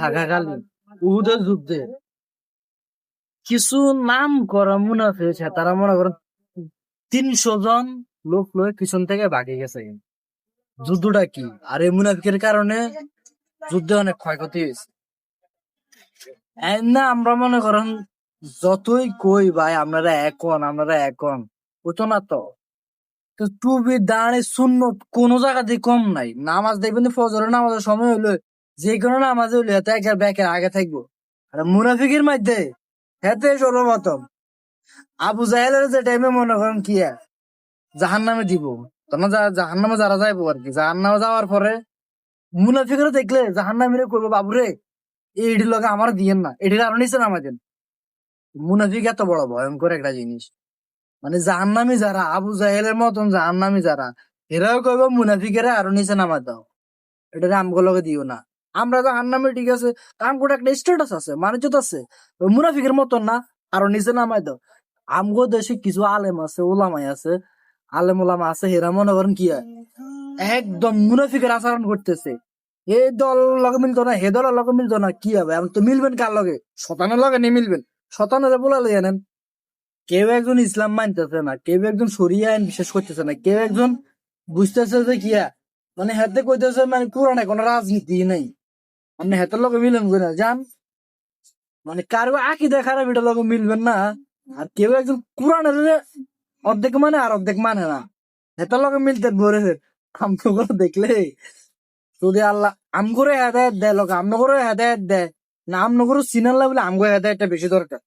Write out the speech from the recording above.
থাকাকালীন। উহুদের যুদ্ধে কিছু নাম করা মুনাফি আছে তারা মনে করেন তিনশো জন লোক লয়ে পিছন থেকে ভাগে গেছে। যুদ্ধটা কি? আর এই মুনাফিকের কারণে যুদ্ধে অনেক ক্ষয়ক্ষতি হয়েছে। না আমরা মনে করেন যতই কই ভাই আপনারা এখন আপনারা এখন হতো না তো। তো টুবি দাঁড়ে শূন্য কোন জায়গাতে কম নাই। নামাজ দেখবেন ফজরের নামাজের সময় হইল যে কোনো নামাজ হইল এতে একের ব্যাকের আগে থাকব। আর মুনাফিকের মধ্যে হেতে সর্বপ্রথম। আবু জাহেলের যে টাইমে মনে করেন কি জাহান নামে দিব। তখন জাহান নামে যারা যাইবো আর কি। জাহান নামে যাওয়ার পরে মুনাফিকের দেখলে জাহান নামিরে করব, বাবুরে এইটির লগে আমার দিয়েন না। এটির আরও নিচে নামা দেন। মুনাফিক এত বড় ভয়ঙ্কর একটা জিনিস। মানে জাহান্নামি যারা, আবু জাহেলের মতন জাহান্নামি যারা, এরাও কইব মুনাফিকের আরও নিচে নামা দাও। এটা আমগুলোকে দিও না। আমরা জাহান্নামে ঠিক আছে আমগুলো একটা স্ট্যাটাস আছে মানুষত আছে। মুনাফিকের মতন না, আরও নিচে নামাই দাও। আমগো দেশে কিছু আলেম আছে, ওলামাই আছে। আলেম ওলামা আছে হেরা মনে করেন কি হয়? একদম মুনাফিকের আচরণ করতেছে। এই দল লগে মিলতো না, হে দলের লগে মিলতো না, কি হবে? আমি তো মিলবেন কার লগে? শতানের লগে নিয়ে মিলবেন। শতানের বলা লইয়া নেন। কেউ একজন ইসলাম মানতেছে না, কেউ একজন সরিয়া আইন বিশ্বাস করতেছে না, কেউ একজন বুঝতেছে যে কিয়া মানে হাতে কইতেছে মানে পুরানে কোনো রাজনীতি নাই। আপনি হেতার লগে মিলেন করে যান মানে কারও আঁকি দেখার এটা লগে মিলবেন না। আর কেউ একজন কোরআনের অর্ধেক মানে আর অর্ধেক মানে না। হেতার লগে মিলতে ভরে আমগুলো দেখলে, যদি আল্লাহ আমগরে হেদায়ত দেয় লোক আমনগরে হেদায়ত দেয়, না আম করে সিনার লাগলে আমগো হেদায়তটা বেশি দরকার।